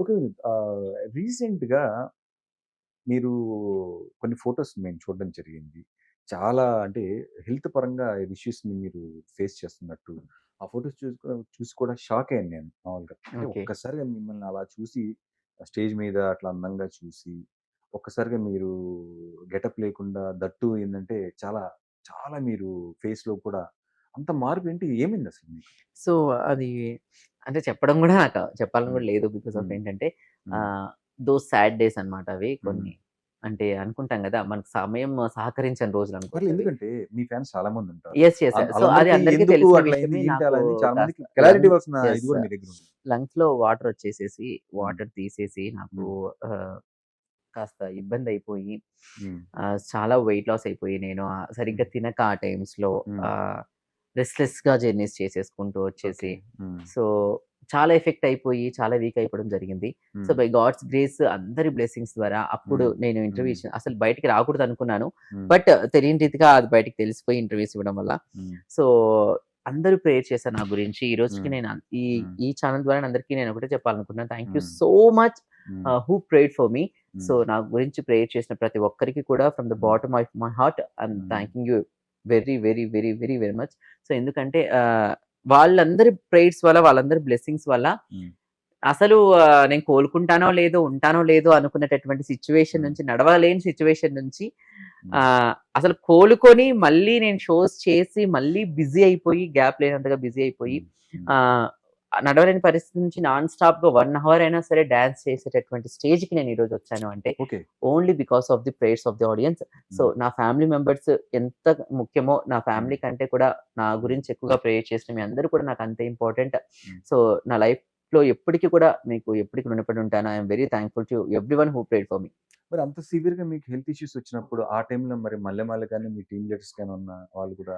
Okay. రీసెంట్‌గా మీరు కొన్ని ఫోటోస్ నేను చూడడం జరిగింది. చాలా అంటే హెల్త్ పరంగా ఇష్యూస్‌ని మీరు ఫేస్ చేస్తున్నట్టు. ఆ ఫోటోస్ చూసుకొని చూసి కూడా షాక్ అయ్యాను నేను మామూలుగా. అంటే ఓకే. ఒక్కసారిగా మిమ్మల్ని అలా చూసి స్టేజ్ మీద అట్లా అందంగా చూసి, ఒక్కసారిగా మీరు గెటప్ లేకుండా దట్టు ఏందంటే చాలా, చాలా మీరు ఫేస్‌లో కూడా అంత మార్పు ఏంటి? ఏమైందసలు మీకు? సో, అది అంటే చెప్పడం గూడా నాకు చెప్పాలని. గూడా లేదు. Because of. ఏంటంటే దోస్ సాడ్ డేస్ అన్నమాట అవి. కొన్ని. అంటే అనుకుంటాం గదా! మనకు సమయం సహకరించని రోజులు అనుకోవచ్చవి. ఎందుకంటే మీ ఫ్యాన్స్ చాలా మంది ఉంటారు. యెస్. యెస్. ఆల్ సో, అది ఆళ్ళందరికీ అందరికీ ఎందుకు తెలిసిన అట్లా అయింది? విషయమే. ఏంటి నాకు అలా అని చాలా మందికి కాస్త క్లారిటీ లంగ్ ఇవ్వాల్సిన ఇది యెస్. కూడా మీ దగ్గర ఉంది. లంగ్స్‌లో వాటర్ వచ్చేసేసి. వాటర్ తీసేసి నాకు కాస్త ఇబ్బందయిపోయి హ్మ్. ఆహ్, చాలా వెయిట్ లాస్ అయిపోయి నేను సరిగ్గా. తినక ఆ టైమ్స్‌లో హ్మ్. రెస్ట్‌లెస్‌గా జర్నీస్ చేసేసుకుంటూ వచ్చేసి. సో, చాలా ఎఫెక్ట్ అయిపోయి చాలా వీక్ అయిపోవడం జరిగింది. సో. బై గాడ్స్ గ్రేస్ అందరి బ్లెస్సింగ్స్ ద్వారా అప్పుడు. నేను ఇంటర్వ్యూ హ్మ్. ఇచ్చిన అసలు బయటికి రాకూడదనుకున్నాను. హ్మ్. బట్ తెలియని రీతిగా అది బయటికి తెలిసిపోయి ఇంటర్వ్యూస్ ఇవ్వడం వల్ల. సో, అందరూ ప్రేయర్ చేశారు నా గురించి. ఈ రోజుకి. నేను ఈ. ఈ ఛానెల్ ద్వారా అందరికీ నేను ఒకటే చెప్పాలనుకుంటున్నాను. Thank you. So much who prayed for me. So. నా గురించి ప్రేయర్ చేసిన ప్రతి ఒక్కరికి కూడా from the. Bottom of my heart hmm. Thanking you very, very, very, very, very much. So, ఎందుకంటే వాళ్ళందరి ప్రేయర్స్ వల్ల, వాళ్ళందరి బ్లెస్సింగ్స్ వల్ల. అసలు నేను కోలుకుంటానో లేదో, ఉంటానో లేదో అనుకునేటటువంటి సిట్యుయేషన్ హ్మ్. నుంచి నడవలేని సిట్యుయేషన్ నుంచి అసలు కోలుకొని మళ్ళీ నేను షోస్ చేసి మళ్ళీ బిజీ అయిపోయి గ్యాప్ లేనంతగా బిజీ అయిపోయి నడవలేని పరిస్థితి నుంచి నాన్ స్టాప్‌గా 1 అవర్ అయినా సరే డాన్స్ చేసేటటువంటి స్టేజ్‌కి నేను ఈరోజు వచ్చాను అంటే okay. Only because of the prayers of the audience. So, hmm. నా ఫ్యామిలీ మెంబర్స్ ఎంత ముఖ్యమో నా హ్మ్. ఫ్యామిలీ కంటే కూడా నా. గురించి ఎక్కువగా ప్రేయర్ చేసిన మీ అందరూ కూడా నాకు అంతే ఇంపార్టెంట్. హ్మ్. సో, నా లైఫ్‌లో ఎప్పటికి కూడా మీకు ఎప్పటికి రుణపడి ఉంటాను. I am very thankful to everyone who prayed for me. మరి అంత సివియర్‌గా మీకు హెల్త్ ఇష్యూస్ వచ్చినప్పుడు ఆ టైంలో మరి మల్లెమాల గాని, మీ టీమ్ లీడర్స్ గాని ఉన్న వాళ్ళు కూడా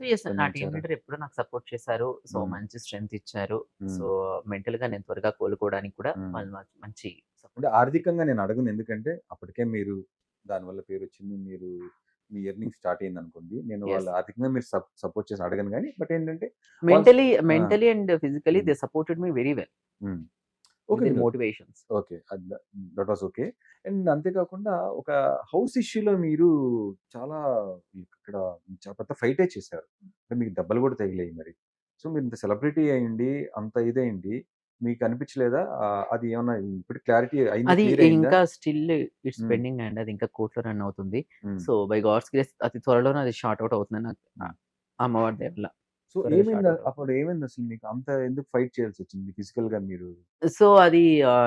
సో. నా టీమ్? లీడర్ ఎప్పుడూ నాకు సపోర్ట్ చేశారు. సో. మంచి స్ట్రెంత్ ఇచ్చారు. సో, హ్మ్. మెంటల్‌గా నేను త్వరగా కోలుకోవడానికి కూడా. వాళ్ళు మంచి అంటే. ఆర్థికంగా నేను అడగను. ఎందుకంటే అప్పటికే మీరు దానివల్ల పేరొచ్చింది. మీరు మీ ఎర్నింగ్ స్టార్ట్ అయిందనుకోండి. నేను యెస్. వాళ్ళు ఆర్థికంగా మీరు సప్ సపోర్ట్ చేసి అడగను గానీ, బట్ ఏంటంటే mentally! Mentally and physically hmm. They supported me very well. Okay. Motivations. Okay. That was okay. And అంతే కాకుండా ఒక హౌస్ ఇష్యూలో మీరు చాలా ఇక్కడ చాలా పెద్ద ఫైటే చేశారు. అంటే మీకు దెబ్బలు కూడా తగిలాయి మరి. సో, మీరు ఇంత సెలబ్రిటీ అయ్యుండి, అంత ఇదయ్యుండి మీకు అనిపించలేదా? అది ఏమన్నా ఇప్పటికి క్లారిటీ అయిందా? అది? ఇంకా స్టిల్ ఇట్స్. పెండింగ్ అండి. అది ఇంకా కోర్ట్‌లో రన్ అవుతుంది. సో, బై గాడ్స్ గ్రేస్ అతి త్వరలోనే అది సార్ట్ ఔట్ అవుతుందని అమ్మవారి వల్ల సో, ఏమైంది. అప్పుడు ఏమైందసలు మీకు? అంత ఎందుకు ఫైట్ చేయాల్సొచ్చింది ఫిజికల్‌గా మీరు? సో, అది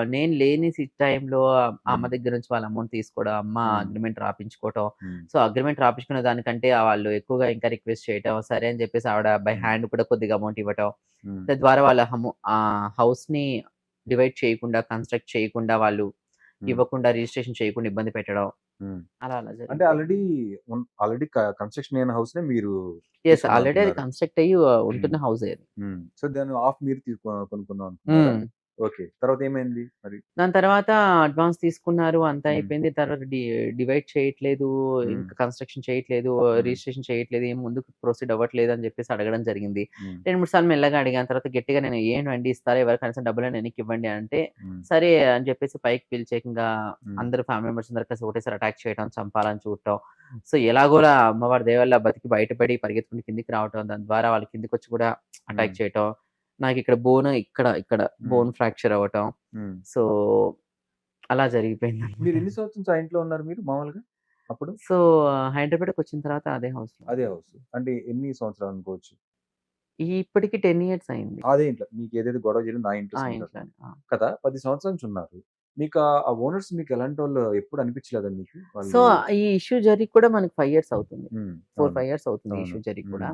నేను లేని టైంలో అమ్మ. దగ్గర నుంచి వాళ్ళ అమౌంట్ తీసుకోవడం, అమ్మ. అగ్రీమెంట్ రాపించుకోవటం. సో, అగ్రీమెంట్ రాపించుకునే దానికంటే వాళ్ళు ఎక్కువగా ఇంకా రిక్వెస్ట్ చేయటం. సరే అని చెప్పేసి ఆవిడ బై. హ్యాండ్ కూడా కొద్దిగా అమౌంట్ ఇవ్వటం. తద్వారా వాళ్ళ హము ఆహ్, హౌస్‌ని డివైడ్ చేయకుండా, కన్‌స్ట్రక్ట్ చేయకుండా, వాళ్ళు. ఇవ్వకుండా రిజిస్ట్రేషన్ చేయకుండా ఇబ్బంది పెట్టడం. అలా అలా అంటే జరిగిపోయింది. ఆల్రెడీ ఆల్రెడీ కన్‌స్ట్రక్షన్ అయిన హౌస్‌నే మీరు యెస్. ఆల్రెడీ అది. కన్‌స్ట్రక్ట్ అయ్యి. ఉంటున్న హౌసే అది. సో, దాన్ని హాఫ్ మీరు కొనుక్కుందాం. ఓకే. తర్వాత ఏమైంది మరి? దాని తర్వాత అడ్వాన్స్ తీసుకున్నారు. అంతా. అయిపోయింది. తర్వాత డివైడ్ చేయట్లేదు. ఇంకా కన్‌స్ట్రక్షన్ చేయట్లేదు. రిజిస్ట్రేషన్ చేయట్లేదు. ఏం ముందుకు ప్రొసీడ్ అవ్వట్లేదు అని చెప్పేసి అడగడం జరిగింది. 2, 3 సార్లు మెల్లగా అడిగాను. తర్వాత గట్టిగా నేను ఏంటండి ఇస్తారా? ఇవ్వరా? కనీసం డబ్బులైనా వెనక్కి ఇవ్వండి అంటే. సరే అని చెప్పేసి పైకి పిలిచి ఏకంగా హ్మ్. అందరూ ఫ్యామిలీ మెంబర్స్ అందరూ కలిసి ఒకటేసారి అటాక్ చేయడం, చంపాలని చూడటం. సో, ఎలాగోలా అమ్మవారి దయ వల్ల బతికి బయటపడి పరిగెత్తుకుంటూ కిందకి రావటం. దాని ద్వారా వాళ్ళు కిందకొచ్చి కూడా అటాక్ హ్మ్. చేయటం. నాకిక్కడ బోన్ ఇక్కడ, ఇక్కడ. బోన్ ఫ్రాక్చర్ అవ్వటం. సో, అలా మీరు జరిగిపోయిందనమాట. ఎన్ని సంవత్సరాలు ఆ ఇంట్లో ఉన్నారు మీరు మామూలుగా అప్పుడు? సో, హైదరాబాద్‌కొచ్చిన తర్వాత అదే హౌస్‌లో అదే. హౌస్. అంటే ఎన్ని సంవత్సరాలు అనుకోవచ్చు? ఇప్పటికి 10 ఇయర్స్ అయింది. అదే ఇంట్లో. మీకు ఏదైతే గొడవ జరిగిందో ఆ ఇంట్లో! కదా! 10 సంవత్సరాల నుంచి ఉన్నారు. మీకు ఆ ఓనర్స్ మీకు ఎలాంటోళ్ళు ఎప్పుడు అనిపించలేదా మీకు? సో, వాళ్ళు ఈ ఇష్యూ జరిగి కూడా మనకి 5 ఇయర్స్ అవుతుంది. హ్మ్. 4, అవును. 5 ఇయర్స్ అవుతుంది. ఇష్యూ జరిగి కూడా.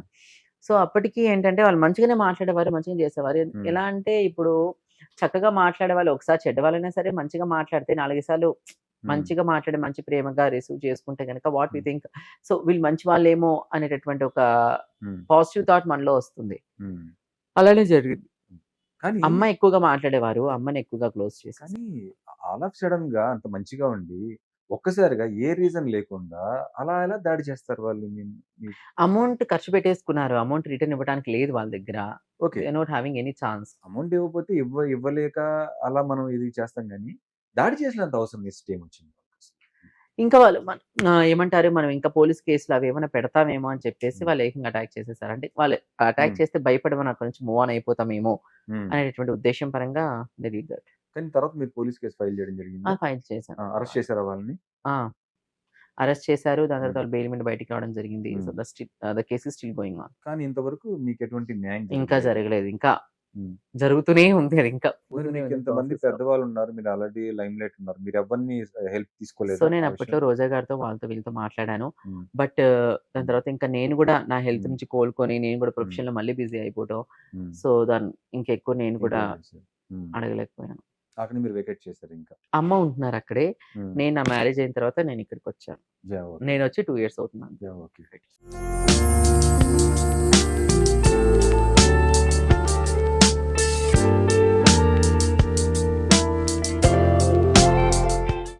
సో, అప్పటికి ఏంటంటే వాళ్ళు మంచిగానే మాట్లాడేవారు, మంచిగానే చేసేవారు. ఎలా అంటే ఇప్పుడు చక్కగా మాట్లాడేవాళ్ళు ఒకసారి చెడ్డవాళ్ళైనా సరే మంచిగా మాట్లాడితే 4 సార్లు. మంచిగా మాట్లాడి, మంచి ప్రేమగా రిసీవ్ చేసుకుంటే గనక వాట్ వి. థింక్ సో, వీళ్ళు మంచి వాళ్ళేమో అనేటటువంటి ఒక. పాజిటివ్ థాట్ మనలో వస్తుంది. అలానే జరిగింది. కానీ అమ్మ ఎక్కువగా మాట్లాడేవారు. అమ్మని ఎక్కువగా క్లోజ్ చేసేసారు. కానీ ఆల్ ఆఫ్ సడెన్‌గా అంత మంచిగా ఉండి, ఒక్కసారిగా ఏ రీజన్ లేకుండా అలా ఎలా దాడి చేస్తారు వాళ్ళు మీ- మీ- అమౌంట్ ఖర్చు పెట్టేసుకున్నారు. అమౌంట్ రిటర్న్ ఇవ్వడానికి లేదు వాళ్ళ దగ్గర. Okay. Not having any chance. Amount ఇవ్వకపోతే ఇవ్వ ఇవ్వలేక అలా మనం ఇది చేస్తాం కానీ దాడి చేసినంత అవసరం నెక్స్ట్ ఏమొచ్చింది ఇంకా వాళ్ళు మన ఆ, ఏమంటారు? మనం ఇంకా పోలీస్ కేసులు అవి ఏమైనా పెడతామేమో అని చెప్పేసి. వాళ్ళు ఏకంగా అటాక్ చేసేసారు. అంటే వాళ్ళు అటాక్ Hmm. చేస్తే భయపడి మనం అక్కడ నుంచి మూవ్ ఆన్ అయిపోతామేమో ఉమ్. అనేటువంటి ఉద్దేశం పరంగా దట్ కానీ తర్వాత మీరు పోలీస్ కేసు ఫైల్ చేయడం జరిగింది? ఫైల్ చేశాను. అరెస్ట్ చేశారా వాళ్ళని? అరెస్ట్ చేశారు. దాని తర్వాత బెయిల్ మీద బయటికి రావడం జరిగింది. The still the case still going on. కానీ ఇంతవరకు మీకు ఎటువంటి న్యాయం ఇంకా జరగలేదు. ఇంకా. జరుగుతూనే ఉంది అది. ఇంకా ఎంతమంది. పెద్దవాళ్ళు ఉన్నారు మీరు ఆల్రెడీ లైమ్ లైట్ ఉన్నారు. మీరు ఎవరిని హెల్ప్ తీసుకోలేదు సో నేను అప్పట్లో రోజా గారితో వాళ్ళతో వీళ్ళతో మాట్లాడాను. బట్ దాని తర్వాత ఇంకా నేను కూడా నా హెల్త్. నుంచి కోలుకొని నేను కూడా ప్రొఫెషన్లో మళ్ళీ బిజీ అయిపోవటం. సో దాని ఇంకా ఎక్కువ నేను కూడా అడగలేకపోయాను. అక్కడ మీరు వెకేట్ చేశారు ఇంకా. అమ్మ ఉంటున్నారు అక్కడే. నేను నా మ్యారేజ్ అయిన తర్వాత నేను ఇక్కడికి వచ్చాను. నేను వచ్చి టూ ఇయర్స్ అవుతున్నాను. ఓకే.